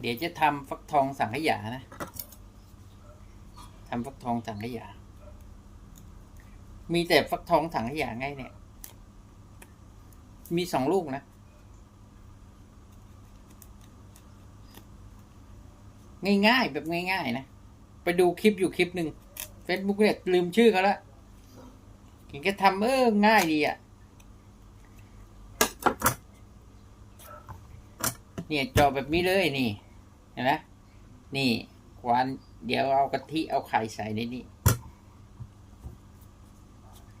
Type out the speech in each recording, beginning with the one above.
เดี๋ยวจะทำฟักทองสังขยานะทำฟักทองสังขยา มีแต่ฟักทองสังขยาไงเนี่ย มีสองลูกนะ ง่ายๆแบบง่ายๆนะ ไปดูคลิปอยู่คลิปหนึ่ง Facebook เนี่ยลืมชื่อเขาละเห็นแกทำเออง่ายดีอะ่ะ เนี่ยจาะแบบนี้เลยนี่ ห็นไหมนี่ควานเดี๋ยวเอากะทิเอาไข่ใส่ในนี้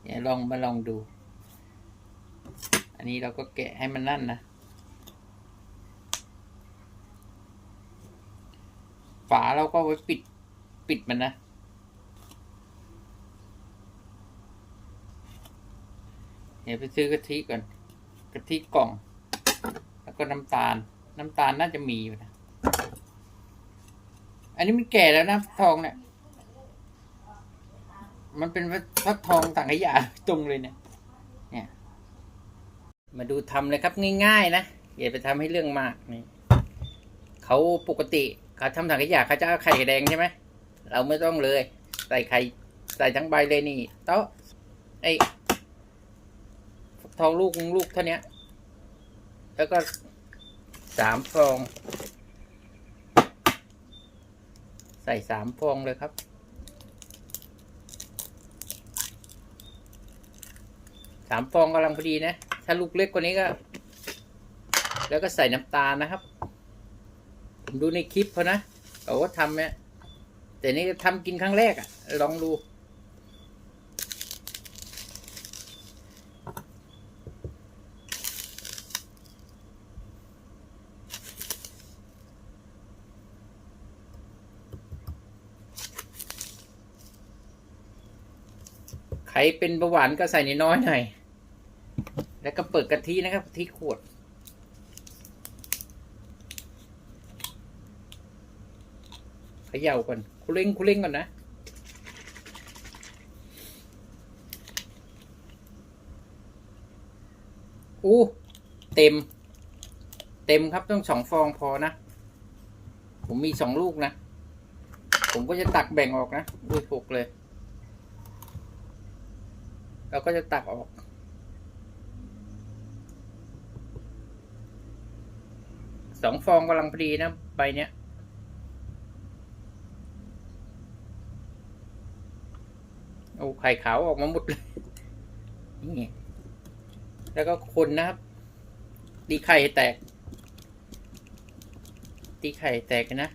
เดี๋ยวลองมาลองดู อันนี้เราก็แกะให้มันนั่นนะ ฝาเราก็ไว้ปิดปิดมันนะ เดี๋ยวไปซื้อกะทิก่อน กะทิกล่อง แล้วก็น้ำตาล น้ำตาลน่าจะมีอยู่นะ อันนี้มันแก่แล้วนะทองเนี่ยมันเป็นฟักทองต่างขยะตรงเลยเนี่ยเนี่ย มาดูทำเลยครับง่าย ๆ นะอย่าไปทำให้เรื่องมากนี่เขาปกติเขาทำถังขยะเขาจะเอาไข่แดงใช่ไหมเราไม่ต้องเลย ใส่ไข่ใส่ทั้งใบเลยนี่โต๊ะไอ้ทองลูกลูกเท่านี้แล้วก็สามฟอง ใส่สามฟองเลยครับ สามฟองกำลังพอดีนะ ถ้าลูกเล็กกว่านี้ก็ แล้วก็ใส่น้ำตาลนะครับ ผมดูในคลิปเขานะเขาก็ทำเนี่ยแต่นี่ทำกินครั้งแรกอะลองดู รเป็นเบาหวานก็ใส่นน้อยหน่อย แล้วก็เปิดกะทินะครับกะทิขวด เขย่าก่อนคุเร่งคุเร่งก่อนนะ อู้เต็ม เต็มครับต้องสองฟองพอนะ ผมมีสองลูกนะ ผมก็จะตักแบ่งออกนะด้วยหกเลย เราก็จะตักออก สองฟองกำลังพอดีนะใบเนี้ย โอ้ไข่ขาวออกมาหมดเลย นี่ แล้วก็คนนะครับ ตีไข่แตก ตีไข่แตกนะ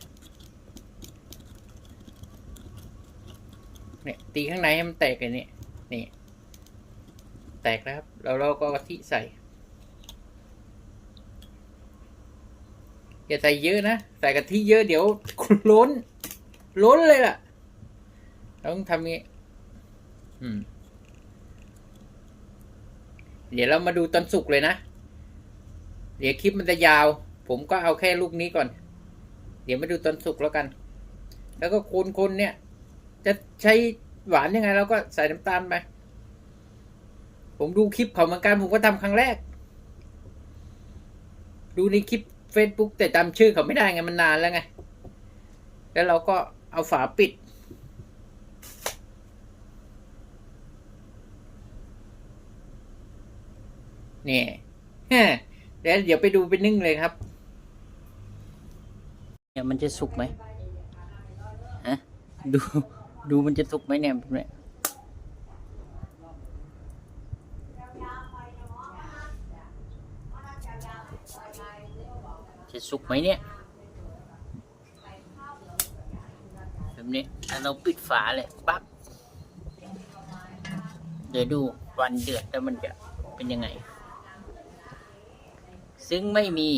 เนี่ยตีข้างในให้มันแตกเลยนี่นี่ แตกแล้วครับ แล้วเราก็กะทิใส่ อย่าใส่เยอะนะ ใส่กะทิเยอะเดี๋ยวล้น ล้นเลยล่ะ ต้องทำงี้ อืม เดี๋ยวเรามาดูตอนสุกเลยนะ เดี๋ยวคลิปมันจะยาว ผมก็เอาแค่ลูกนี้ก่อน เดี๋ยวมาดูตอนสุกแล้วกัน แล้วก็คนๆเนี่ย จะใช้หวานยังไงเราก็ใส่น้ำตาลไป ผมดูคลิปเขาเหมือนกันผมก็ทำครั้งแรก ดูในคลิป Facebook แต่จำชื่อเขาไม่ได้ไงมันนานแล้วไง แล้วเราก็เอาฝาปิด นี่เดี๋ยวเดี๋ยวไปดูไปนึ่งเลยครับ เนี่ยมันจะสุกไหมฮะดูดูมันจะสุกไหมเนี่ยเนี่ย จะสุกไหมเนี่ยแบบนี้แล้วเราปิดฝาเลยปั๊บเดี๋ยวดูวันเดือดแล้วมันจะเป็นยังไง ซึ่งไม่มี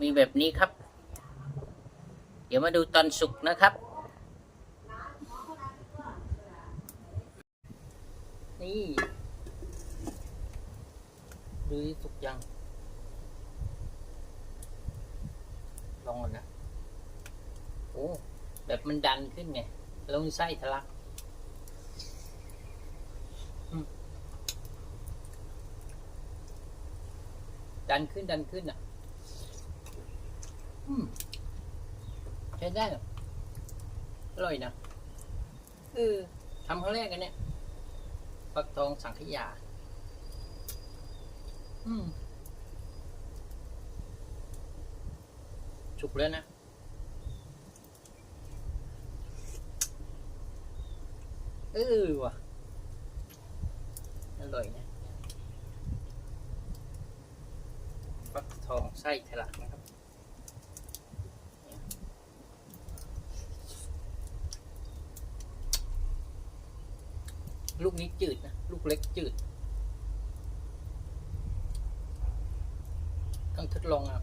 มีแบบนี้ครับ เดี๋ยวมาดูตอนสุกนะครับ นี่ ดูสุกยัง ลองก่อนนะโอ้แบบมันดันขึ้นไงแล้วมีไส้ทะลักดันขึ้นดันขึ้นอะอืมช้ได้เหรออร่อยนะเออทำครั้งแรกกันเนี่ยฟักทองสังขยา อืม สุกแล้วนะเออว่ะอร่อยนะฟักทองไส้ทะลักนะครับลูกนี้จืดนะ ลูกเล็กจืดต้องทดลองอะ